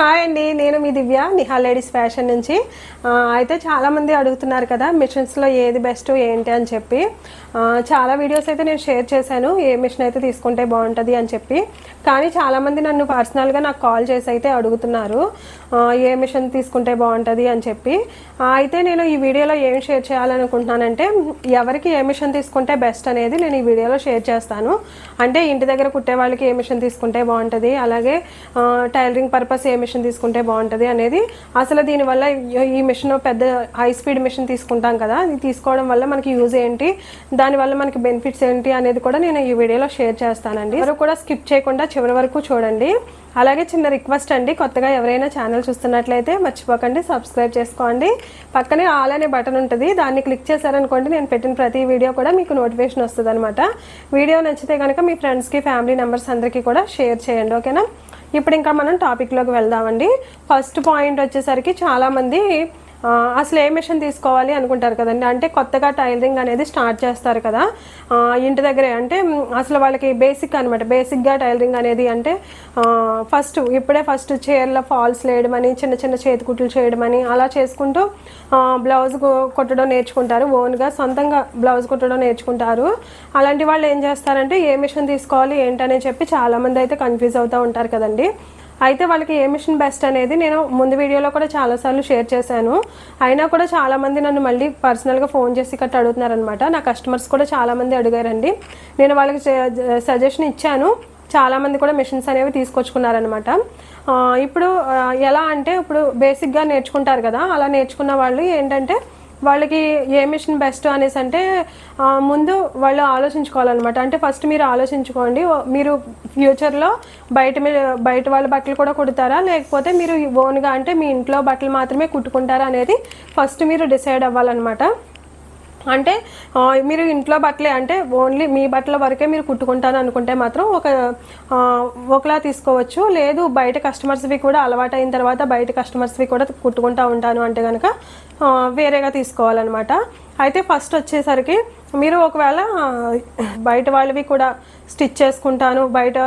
Hi అండి నేను మీ దివ్య నిహా లేడీస్ ఫ్యాషన్ నుంచి. అయితే చాలామంది అడుగుతున్నారు కదా మిషన్స్లో ఏది బెస్ట్ ఏంటి అని చెప్పి. చాలా వీడియోస్ అయితే నేను షేర్ చేశాను ఏ మిషన్ అయితే తీసుకుంటే బాగుంటుంది అని చెప్పి. కానీ చాలామంది నన్ను పర్సనల్గా నాకు కాల్ చేసి అయితే అడుగుతున్నారు ఏ మిషన్ తీసుకుంటే బాగుంటుంది అని చెప్పి. అయితే నేను ఈ వీడియోలో ఏం షేర్ చేయాలనుకుంటున్నానంటే ఎవరికి ఏ మిషన్ తీసుకుంటే బెస్ట్ అనేది నేను ఈ వీడియోలో షేర్ చేస్తాను. అంటే ఇంటి దగ్గర కుట్టే వాళ్ళకి ఏ మిషన్ తీసుకుంటే బాగుంటుంది అలాగే టైలరింగ్ పర్పస్ ఏ మిషన్ తీసుకుంటే బాగుంటుంది అనేది అసలు దీనివల్ల ఈ- ఈ మిషన్ పెద్ద హై స్పీడ్ మిషన్ తీసుకుంటాం కదా ఇది తీసుకోవడం వల్ల మనకి యూజ్ ఏంటి దానివల్ల మనకి బెనిఫిట్స్ ఏంటి అనేది కూడా నేను ఈ వీడియోలో షేర్ చేస్తానండి. ఎవరు కూడా స్కిప్ చేయకుండా చివరి వరకు చూడండి. అలాగే చిన్న రిక్వెస్ట్ అండి కొత్తగా ఎవరైనా ఛానల్ చూస్తున్నట్లయితే మర్చిపోకండి సబ్స్క్రైబ్ చేసుకోండి. పక్కనే ఆల్ అనే బటన్ ఉంటుంది దాన్ని క్లిక్ చేశారనుకోండి నేను పెట్టిన ప్రతి వీడియో కూడా మీకు నోటిఫికేషన్ వస్తుంది అనమాట వీడియో నచ్చితే కనుక మీ ఫ్రెండ్స్కి ఫ్యామిలీ మెంబర్స్ అందరికీ కూడా షేర్ చేయండి ఓకేనా ఇప్పుడు ఇంకా మనం టాపిక్లోకి వెళ్దామండి. ఫస్ట్ పాయింట్ వచ్చేసరికి చాలామంది అసలు ఏ మిషన్ తీసుకోవాలి అనుకుంటారు కదండి? అంటే కొత్తగా టైలరింగ్ అనేది స్టార్ట్ చేస్తారు కదా. ఇంటి దగ్గరే అంటే అసలు వాళ్ళకి బేసిక్ అనమాట బేసిక్గా టైలరింగ్ అనేది అంటే ఫస్ట్ ఇప్పుడే ఫస్ట్ చీరల ఫాల్స్ లేయడం అని చిన్న చిన్న చేతి కుట్లు చేయడం అని అలా చేసుకుంటూ బ్లౌజ్ కుట్టడం నేర్చుకుంటారు. ఓన్గా సొంతంగా బ్లౌజ్ కుట్టడం నేర్చుకుంటారు. అలాంటి వాళ్ళు ఏం చేస్తారంటే ఏ మిషన్ తీసుకోవాలి ఏంటనే చెప్పి చాలామంది అయితే కన్ఫ్యూజ్ అవుతూ ఉంటారు కదండి. అయితే వాళ్ళకి ఏ మిషన్ బెస్ట్ అనేది నేను ముందు వీడియోలో కూడా చాలాసార్లు షేర్ చేశాను. అయినా కూడా చాలామంది నన్ను మళ్ళీ పర్సనల్గా ఫోన్ చేసి కట్ట అడుగుతున్నారనమాట నా కస్టమర్స్ కూడా చాలామంది అడిగారండి. నేను వాళ్ళకి సజెషన్ ఇచ్చాను. చాలామంది కూడా మిషన్స్ అనేవి తీసుకొచ్చుకున్నారనమాట ఇప్పుడు ఎలా అంటే ఇప్పుడు బేసిక్గా నేర్చుకుంటారు కదా అలా నేర్చుకున్న వాళ్ళు ఏంటంటే వాళ్ళకి ఏ మిషన్ బెస్ట్ అనేసి అంటే ముందు వాళ్ళు ఆలోచించుకోవాలన్నమాట. అంటే ఫస్ట్ మీరు ఆలోచించుకోండి మీరు ఫ్యూచర్లో బయట మీ- బయట వాళ్ళ బట్టలు కూడా కుడతారా? లేకపోతే మీరు ఓన్గా అంటే మీ ఇంట్లో బట్టలు మాత్రమే కుట్టుకుంటారా అనేది ఫస్ట్ మీరు డిసైడ్ అవ్వాలన్నమాట. అంటే మీరు ఇంట్లో బట్టలే అంటే ఓన్లీ మీ బట్టల వరకే మీరు కుట్టుకుంటాను అనుకుంటే మాత్రం ఒక ఒకలా తీసుకోవచ్చు. లేదు బయట కస్టమర్స్వి కూడా అలవాటు అయిన తర్వాత బయట కస్టమర్స్వి కూడా కుట్టుకుంటా ఉంటాను అంటే కనుక వేరేగా తీసుకోవాలన్నమాట. అయితే ఫస్ట్ వచ్చేసరికి మీరు ఒకవేళ బయట వాళ్ళవి కూడా స్టిచ్ చేసుకుంటాను బయట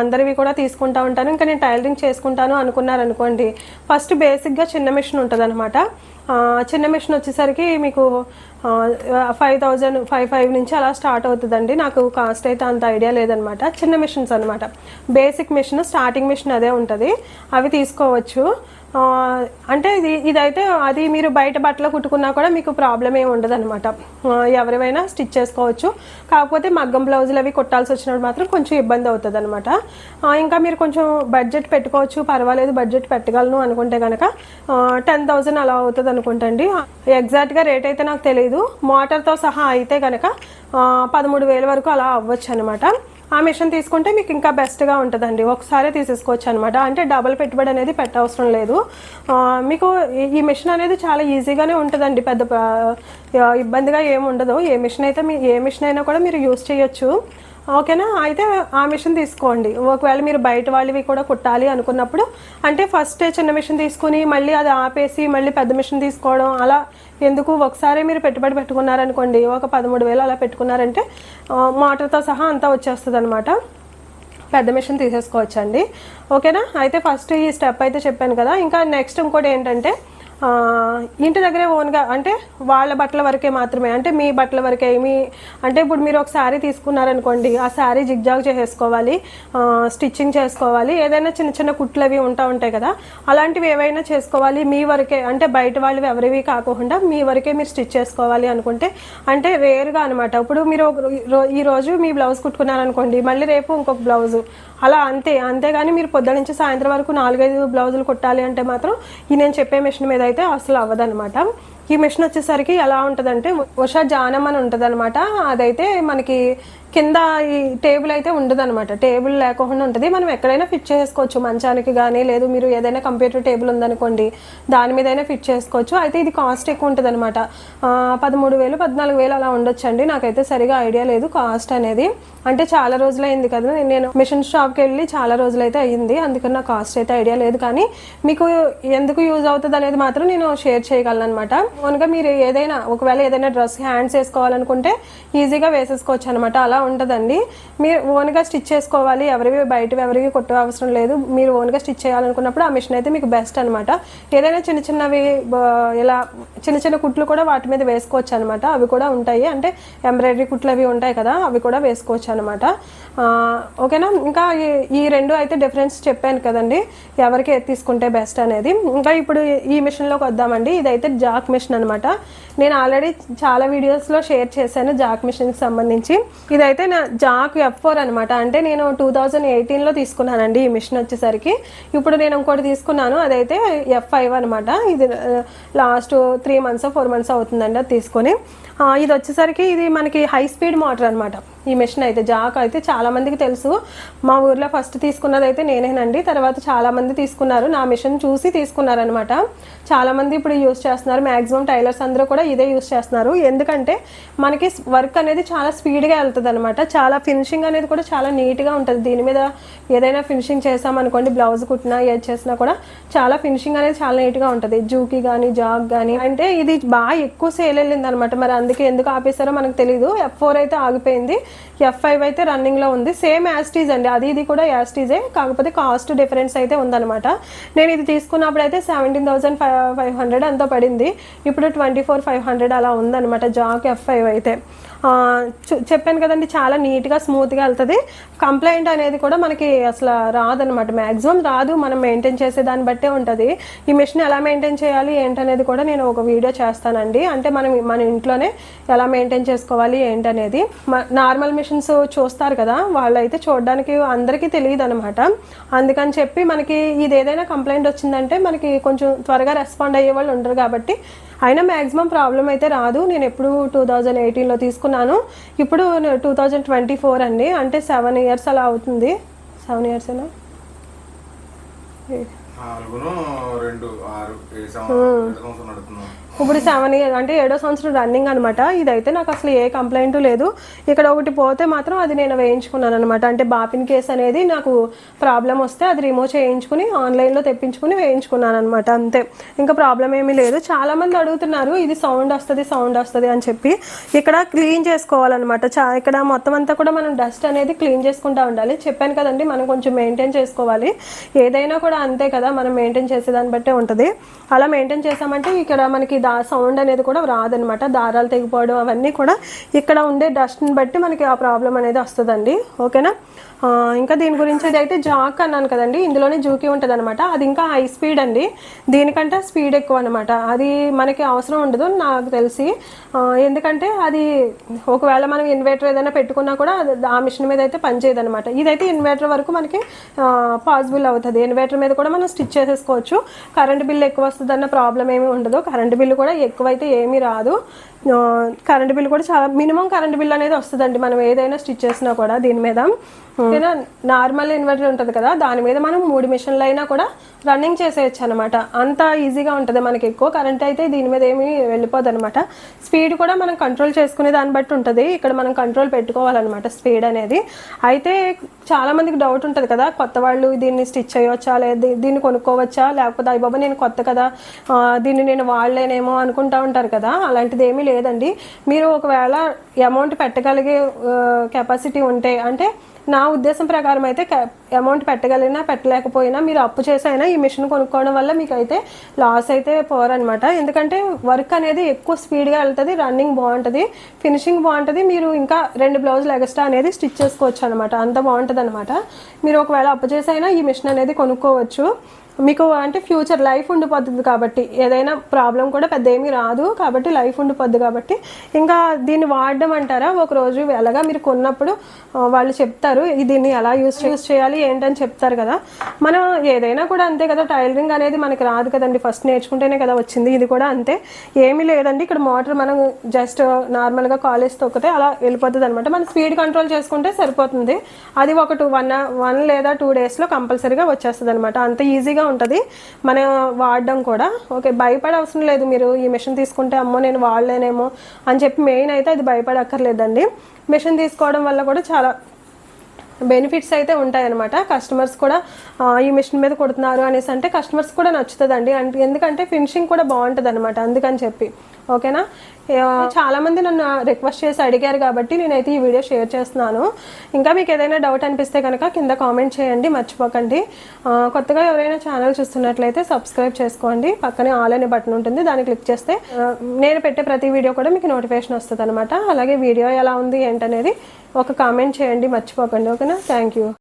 అందరివి కూడా తీసుకుంటా ఉంటాను ఇంకా నేను టైలరింగ్ చేసుకుంటాను అనుకున్నారనుకోండి ఫస్ట్ బేసిక్గా చిన్న మిషన్ ఉంటుంది అనమాట చిన్న మిషన్ వచ్చేసరికి మీకు ఫైవ్ థౌజండ్ ఫైవ్ ఫైవ్ నుంచి అలా స్టార్ట్ అవుతుందండి. నాకు కాస్ట్ అయితే అంత ఐడియా లేదనమాట చిన్న మిషన్స్ అనమాట బేసిక్ మిషన్ స్టార్టింగ్ మిషన్ అదే ఉంటుంది. అవి తీసుకోవచ్చు. అంటే ఇది ఇదైతే అది మీరు బయట బట్టలు కుట్టుకున్నా కూడా మీకు ప్రాబ్లం ఏమి ఉండదు అనమాట ఎవరివైనా స్టిచ్ చేసుకోవచ్చు. కాకపోతే మగ్గం బ్లౌజులు అవి కుట్టాల్సి వచ్చినప్పుడు మాత్రం కొంచెం ఇబ్బంది అవుతుంది అనమాట ఇంకా మీరు కొంచెం బడ్జెట్ పెట్టుకోవచ్చు. పర్వాలేదు బడ్జెట్ పెట్టగలను అనుకుంటే కనుక టెన్ థౌజండ్ అలా అవుతుంది అనుకుంటండి ఎగ్జాక్ట్గా రేట్ అయితే నాకు తెలియదు మోటార్తో సహా అయితే కనుక పదమూడు వేల వరకు అలా అవ్వచ్చు అనమాట ఆ మిషన్ తీసుకుంటే మీకు ఇంకా బెస్ట్గా ఉంటుందండి. ఒకసారి తీసేసుకోవచ్చు అనమాట అంటే డబుల్ పెట్టుబడి అనేది పెట్టవసరం లేదు. మీకు ఈ- మిషన్ అనేది చాలా ఈజీగానే ఉంటుందండి. పెద్ద ఇబ్బందిగా ఏమి ఉండదు. ఏ మిషన్ అయితే మీ ఏ మిషన్ అయినా కూడా మీరు యూస్ చేయొచ్చు. ఓకేనా? అయితే ఆ మిషన్ తీసుకోండి. ఒకవేళ మీరు బయట వాళ్ళవి కూడా కుట్టాలి అనుకున్నప్పుడు అంటే ఫస్ట్ చిన్న మిషన్ తీసుకుని మళ్ళీ అది ఆపేసి మళ్ళీ పెద్ద మిషన్ తీసుకోవడం అలా ఎందుకు ఒకసారి మీరు పెట్టుబడి పెట్టుకున్నారనుకోండి ఒక పదమూడు వేలు అలా పెట్టుకున్నారంటే మోటార్తో సహా అంతా వచ్చేస్తుంది అనమాట పెద్ద మిషన్ తీసేసుకోవచ్చండి. ఓకేనా? అయితే ఫస్ట్ ఈ స్టెప్ అయితే చెప్పాను కదా. ఇంకా నెక్స్ట్ ఇంకోటి ఏంటంటే ఇంటి దగ్గరే ఓన్గా అంటే వాళ్ళ బట్టల వరకే మాత్రమే. అంటే మీ బట్టల వరకే మీ అంటే ఇప్పుడు మీరు ఒక శారీ తీసుకున్నారనుకోండి ఆ శారీ జిగ్జాగ్ చేసేసుకోవాలి స్టిచ్చింగ్ చేసుకోవాలి ఏదైనా చిన్న చిన్న కుట్లు అవి ఉంటా ఉంటాయి కదా అలాంటివి ఏవైనా చేసుకోవాలి మీ వరకే. అంటే బయట వాళ్ళు ఎవరివి కాకుండా మీ వరకే మీరు స్టిచ్ చేసుకోవాలి అనుకుంటే అంటే రేర్గా అనమాట ఇప్పుడు మీరు ఈ రోజు మీ బ్లౌజ్ కుట్టుకున్నారనుకోండి మళ్ళీ రేపు ఇంకొక బ్లౌజు. అలా అంతే అంతేగాని మీరు పొద్దు నుంచి సాయంత్రం వరకు నాలుగైదు బ్లౌజులు కుట్టాలి అంటే మాత్రం ఈ నేను చెప్పే మిషన్ మీద అయితే అసలు అవ్వదనమాట ఈ మిషన్ వచ్చేసరికి ఎలా ఉంటుందంటే ఉషా జానం అని ఉంటుంది అనమాట అదైతే మనకి కింద ఈ టేబుల్ అయితే ఉండదు అనమాట టేబుల్ లేకుండా ఉంటుంది. మనం ఎక్కడైనా ఫిట్ చేసుకోవచ్చు. మంచానికి కానీ లేదు మీరు ఏదైనా కంప్యూటర్ టేబుల్ ఉందనుకోండి దాని మీదైనా ఫిట్ చేసుకోవచ్చు. అయితే ఇది కాస్ట్ ఎక్కువ ఉంటుంది అనమాట పదమూడు వేలు పద్నాలుగు వేలు అలా ఉండొచ్చండి. నాకైతే సరిగా ఐడియా లేదు కాస్ట్ అనేది. అంటే చాలా రోజులైంది కదా. నేను మిషన్ షాప్కి వెళ్ళి చాలా రోజులైతే అయ్యింది. అందుకని నా కాస్ట్ అయితే ఐడియా లేదు. కానీ మీకు ఎందుకు యూజ్ అవుతుంది అనేది మాత్రం నేను షేర్ చేయగలను అనమాట ఓన్గా మీరు ఏదైనా ఒకవేళ ఏదైనా డ్రెస్ హ్యాండ్స్ వేసుకోవాలనుకుంటే ఈజీగా వేసేసుకోవచ్చు అనమాట అలా అలా ఉంటుందండి. మీరు ఓన్గా స్టిచ్ చేసుకోవాలి ఎవరివి బయట ఎవరివి కొట్టే అవసరం లేదు. మీరు ఓన్గా స్టిచ్ చేయాలనుకున్నప్పుడు ఆ మిషన్ అయితే మీకు బెస్ట్ అనమాట ఏదైనా చిన్న చిన్నవి ఇలా చిన్న చిన్న కుట్లు కూడా వాటి మీద వేసుకోవచ్చు అనమాట అవి కూడా ఉంటాయి. అంటే ఎంబ్రాయిడరీ కుట్లు అవి ఉంటాయి కదా అవి కూడా వేసుకోవచ్చు అనమాట ఓకేనా? ఇంకా ఈ- రెండు అయితే డిఫరెన్స్ చెప్పాను కదండి. ఎవరికి తీసుకుంటే బెస్ట్ అనేది. ఇంకా ఇప్పుడు ఈ మిషన్లోకి వద్దామండి. ఇదైతే జాక్ మిషన్ అనమాట నేను ఆల్రెడీ చాలా వీడియోస్లో షేర్ చేశాను జాక్ మిషన్కి సంబంధించి. ఇదైతే నా జాక్ ఎఫ్ ఫోర్ అనమాట అంటే నేను టూ థౌజండ్ ఎయిటీన్లో తీసుకున్నానండి ఈ మిషన్ వచ్చేసరికి. ఇప్పుడు నేను ఇంకోటి తీసుకున్నాను. అదైతే ఎఫ్ ఫైవ్ అనమాట ఇది last three months four months అవుతుందండి అది తీసుకొని. ఇది వచ్చేసరికి ఇది మనకి హై స్పీడ్ మోటార్ అనమాట ఈ మిషన్ అయితే జాక్ అయితే చాలా మందికి తెలుసు. మా ఊర్లో ఫస్ట్ తీసుకున్నది అయితే నేనేనండి. తర్వాత చాలా మంది తీసుకున్నారు. నా మిషన్ చూసి తీసుకున్నారనమాట చాలా మంది ఇప్పుడు యూస్ చేస్తున్నారు. మాక్సిమం టైలర్స్ అందరూ కూడా ఇదే యూస్ చేస్తున్నారు. ఎందుకంటే మనకి వర్క్ అనేది చాలా స్పీడ్గా వెళ్తుంది అనమాట చాలా ఫినిషింగ్ అనేది కూడా చాలా నీట్గా ఉంటుంది. దీని మీద ఏదైనా ఫినిషింగ్ చేసామనుకోండి బ్లౌజ్ కుట్టినా ఏది చేసినా కూడా చాలా ఫినిషింగ్ అనేది చాలా నీట్గా ఉంటుంది. జూకి కానీ జాగ్ కానీ అంటే ఇది బాగా ఎక్కువ సేల్ వెళ్ళింది అనమాట మరి అందుకే ఎందుకు ఆపేశారో మనకు తెలియదు ఎఫ్ ఫోర్ అయితే ఆగిపోయింది. ఎఫ్ ఫైవ్ అయితే రన్నింగ్లో ఉంది. సేమ్ యాస్టీజ్ అండి. అది ఇది కూడా యాస్టీజే కాకపోతే కాస్ట్ డిఫరెన్స్ అయితే ఉందన్నమాట. నేను ఇది తీసుకున్నప్పుడు అయితే seventeen thousand five five hundred అంతా పడింది. ఇప్పుడు ట్వంటీ ఫోర్ ఫైవ్ హండ్రెడ్ అలా ఉందన్నమాట. జాక్ ఎఫ్ ఫైవ్ అయితే. చెప్పాను కదండి చాలా నీట్గా స్మూత్గా వెళ్తుంది. కంప్లైంట్ అనేది కూడా మనకి అసలు రాదనమాట మ్యాక్సిమం రాదు మనం మెయింటైన్ చేసే దాన్ని బట్టే ఉంటుంది. ఈ మిషన్ ఎలా మెయింటైన్ చేయాలి ఏంటనేది కూడా నేను ఒక వీడియో చేస్తానండి. అంటే మనం మన ఇంట్లోనే ఎలా మెయింటైన్ చేసుకోవాలి ఏంటనేది. నార్మల్ మిషన్స్ చూస్తారు కదా వాళ్ళైతే చూడడానికి అందరికీ తెలియదు అనమాట అందుకని చెప్పి మనకి ఇది ఏదైనా కంప్లైంట్ వచ్చిందంటే మనకి కొంచెం త్వరగా రెస్పాండ్ అయ్యే వాళ్ళు ఉండరు కాబట్టి అయినా మ్యాక్సిమం ప్రాబ్లం అయితే రాదు. నేను ఎప్పుడు టూ థౌజండ్ ఎయిటీన్లో తీసుకున్నాను. ఇప్పుడు టూ థౌజండ్ ట్వంటీ ఫోర్ అండి. అంటే సెవెన్ ఇయర్స్ అలా అవుతుంది. సెవెన్ ఇయర్స్ అయినా ఇప్పుడు సెవెన్ ఇయర్ అంటే ఏడో సంవత్సరం రన్నింగ్ అనమాట ఇదైతే నాకు అసలు ఏ కంప్లైంట్ లేదు. ఇక్కడ ఒకటి పోతే మాత్రం అది నేను వేయించుకున్నాను అనమాట అంటే బాపిన్ కేస్ అనేది నాకు ప్రాబ్లం వస్తే అది రిమూవ్ చేయించుకుని ఆన్లైన్లో తెప్పించుకుని వేయించుకున్నాను అనమాట అంతే. ఇంకా ప్రాబ్లం ఏమీ లేదు. చాలా మంది అడుగుతున్నారు ఇది సౌండ్ వస్తుంది సౌండ్ వస్తుంది అని చెప్పి. ఇక్కడ క్లీన్ చేసుకోవాలన్నమాట. చా ఇక్కడ మొత్తం అంతా కూడా మనం డస్ట్ అనేది క్లీన్ చేసుకుంటా ఉండాలి. చెప్పాను కదండి మనం కొంచెం మెయింటైన్ చేసుకోవాలి. ఏదైనా కూడా అంతే కదా మనం మెయింటైన్ చేసేదాన్ని బట్టే ఉంటుంది. అలా మెయింటైన్ చేసామంటే ఇక్కడ మనకి దా సౌండ్ అనేది కూడా రాదనమాట. దారాలు తెగిపోవడం అవన్నీ కూడా ఇక్కడ ఉండే డస్ట్ని బట్టి మనకి ఆ ప్రాబ్లం అనేది వస్తుందండి. ఓకేనా? ఇంకా దీని గురించి అయితే జాక్ అన్నాను కదండి. ఇందులోనే జూకి ఉంటుంది అనమాట అది ఇంకా హై స్పీడ్ అండి. దీనికంటే స్పీడ్ ఎక్కువ అనమాట అది మనకి అవసరం ఉండదు నాకు తెలిసి. ఎందుకంటే అది ఒకవేళ మనం ఇన్వర్టర్ ఏదైనా పెట్టుకున్నా కూడా అది ఆ మిషన్ మీద అయితే పనిచేయదు అనమాట ఇదైతే ఇన్వర్టర్ వరకు మనకి పాసిబుల్ అవుతుంది. ఇన్వర్టర్ మీద కూడా మనం స్టిచ్ చేసేసుకోవచ్చు. కరెంట్ బిల్ ఎక్కువ వస్తుందన్న ప్రాబ్లం ఏమీ ఉండదు. కరెంట్ బిల్లు కూడా ఎక్కువైతే ఏమీ రాదు. కరెంట్ బిల్ కూడా చాలా మినిమం కరెంట్ బిల్ అనేది వస్తుందండి. మనం ఏదైనా స్టిచ్ చేసినా కూడా దీని మీద. ఏదైనా నార్మల్ ఇన్వర్టర్ ఉంటుంది కదా దాని మీద మనం మూడు మిషన్లు అయినా కూడా రన్నింగ్ చేసేయచ్చు అనమాట అంత ఈజీగా ఉంటుంది మనకి ఎక్కువ. కరెంట్ అయితే దీని మీద ఏమీ వెళ్ళిపోదు అనమాట స్పీడ్ కూడా మనం కంట్రోల్ చేసుకునే దాన్ని బట్టి ఉంటుంది. ఇక్కడ మనం కంట్రోల్ పెట్టుకోవాలన్నమాట స్పీడ్ అనేది. అయితే చాలా మందికి డౌట్ ఉంటుంది కదా కొత్త వాళ్ళు దీన్ని స్టిచ్ చేయవచ్చా లేదా దీన్ని కొనుక్కోవచ్చా? లేకపోతే అయ్యి బాబా నేను కొత్త కదా దీన్ని నేను వాడలేనేమో అనుకుంటా ఉంటారు కదా. అలాంటిది ఏమీ లేదండి. మీరు ఒకవేళ అమౌంట్ పెట్టగలిగే కెపాసిటీ ఉంటే అంటే నా ఉద్దేశం ప్రకారం అయితే అమౌంట్ పెట్టగలిగినా పెట్టలేకపోయినా మీరు అప్పు చేసైనా ఈ మిషన్ కొనుక్కోవడం వల్ల మీకు అయితే లాస్ అయితే పోరనమాట ఎందుకంటే వర్క్ అనేది ఎక్కువ స్పీడ్గా వెళ్తుంది రన్నింగ్ బాగుంటుంది ఫినిషింగ్ బాగుంటుంది మీరు ఇంకా రెండు బ్లౌజులు ఎక్స్ట్రా అనేది స్టిచ్ చేసుకోవచ్చు అనమాట అంత బాగుంటుంది అనమాట మీరు ఒకవేళ అప్పు చేసైనా ఈ మిషన్ అనేది కొనుక్కోవచ్చు. మీకు అంటే ఫ్యూచర్ లైఫ్ ఉండిపోతుంది కాబట్టి ఏదైనా ప్రాబ్లం కూడా పెద్ద ఏమీ రాదు కాబట్టి లైఫ్ ఉండిపోద్ది కాబట్టి ఇంకా దీన్ని వాడడం అంటారా? ఒక రోజు ఎలాగా మీరు కొన్నప్పుడు వాళ్ళు చెప్తారు దీన్ని ఎలా యూస్ యూస్ చేయాలి? ఏంటని చెప్తారు కదా. మనం ఏదైనా కూడా అంతే కదా టైలరింగ్ అనేది మనకి రాదు కదండి. ఫస్ట్ నేర్చుకుంటేనే కదా వచ్చింది. ఇది కూడా అంతే. ఏమీ లేదండి. ఇక్కడ మోటార్ మనం జస్ట్ నార్మల్గా కాలేజ్ తొక్కితే అలా వెళ్ళిపోతుంది అనమాట మనం స్పీడ్ కంట్రోల్ చేసుకుంటే సరిపోతుంది. అది ఒక టూ వన్ వన్ లేదా టూ డేస్లో కంపల్సరీగా వచ్చేస్తుంది అనమాట అంత ఈజీగా ఉంటుంది. మనం వాడడం కూడా. ఓకే భయపడే అవసరం లేదు మీరు ఈ మిషన్ తీసుకుంటే అమ్మో నేను వాడలేనేమో అని చెప్పి మెయిన్ అయితే అది భయపడక్కర్లేదండి. మిషన్ తీసుకోవడం వల్ల కూడా చాలా బెనిఫిట్స్ అయితే ఉంటాయన్నమాట. కస్టమర్స్ కూడా ఈ మిషన్ మీద కొడుతున్నారు అనేసి అంటే కస్టమర్స్ కూడా నచ్చుతుందండి. అంటే ఎందుకంటే ఫినిషింగ్ కూడా బాగుంటుంది అనమాట అందుకని చెప్పి. ఓకేనా? చాలా మంది నన్ను రిక్వెస్ట్ చేసి అడిగారు కాబట్టి నేనైతే ఈ వీడియో షేర్ చేస్తున్నాను. ఇంకా మీకు ఏదైనా డౌట్ అనిపిస్తే కనుక కింద కామెంట్ చేయండి మర్చిపోకండి. కొత్తగా ఎవరైనా ఛానల్ చూస్తున్నట్లయితే సబ్స్క్రైబ్ చేసుకోండి. పక్కనే ఆల్ అనే బటన్ ఉంటుంది దాన్ని క్లిక్ చేస్తే నేను పెట్టే ప్రతి వీడియో కూడా మీకు నోటిఫికేషన్ వస్తుంది అనమాట అలాగే వీడియో ఎలా ఉంది ఏంటనేది ఒక కామెంట్ చేయండి మర్చిపోకండి. ఓకేనా? Thank you.